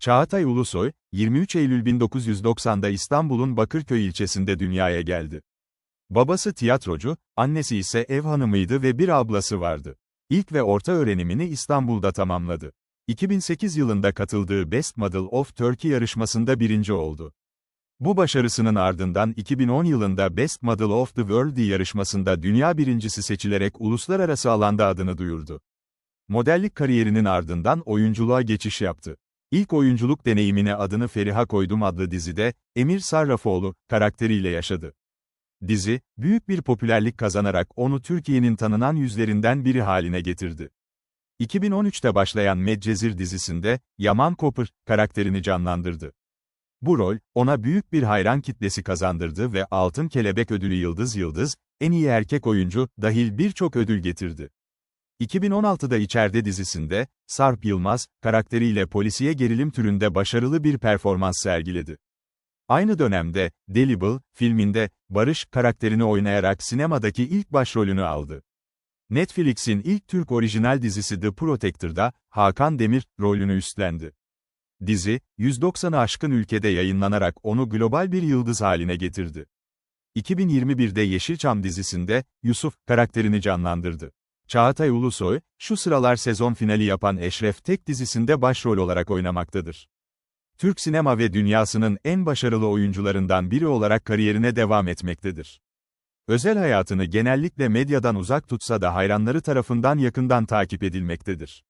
Çağatay Ulusoy, 23 Eylül 1990'da İstanbul'un Bakırköy ilçesinde dünyaya geldi. Babası tiyatrocu, annesi ise ev hanımıydı ve bir ablası vardı. İlk ve orta öğrenimini İstanbul'da tamamladı. 2008 yılında katıldığı Best Model of Turkey yarışmasında birinci oldu. Bu başarısının ardından 2010 yılında Best Model of the World yarışmasında dünya birincisi seçilerek uluslararası alanda adını duyurdu. Modellik kariyerinin ardından oyunculuğa geçiş yaptı. İlk oyunculuk deneyimine adını Feriha Koydum adlı dizide, Emir Sarrafoğlu, karakteriyle yaşadı. Dizi, büyük bir popülerlik kazanarak onu Türkiye'nin tanınan yüzlerinden biri haline getirdi. 2013'te başlayan Medcezir dizisinde, Yaman Kopır, karakterini canlandırdı. Bu rol, ona büyük bir hayran kitlesi kazandırdı ve Altın Kelebek Ödülü Yıldız Yıldız, en iyi erkek oyuncu, dahil birçok ödül getirdi. 2016'da İçeride dizisinde, Sarp Yılmaz, karakteriyle polisiye gerilim türünde başarılı bir performans sergiledi. Aynı dönemde, Delible, filminde, Barış karakterini oynayarak sinemadaki ilk başrolünü aldı. Netflix'in ilk Türk orijinal dizisi The Protector'da, Hakan Demir, rolünü üstlendi. Dizi, 190'ı aşkın ülkede yayınlanarak onu global bir yıldız haline getirdi. 2021'de Yeşilçam dizisinde, Yusuf, karakterini canlandırdı. Çağatay Ulusoy, şu sıralar sezon finali yapan Eşref Tek dizisinde başrol olarak oynamaktadır. Türk sinema ve dünyasının en başarılı oyuncularından biri olarak kariyerine devam etmektedir. Özel hayatını genellikle medyadan uzak tutsa da hayranları tarafından yakından takip edilmektedir.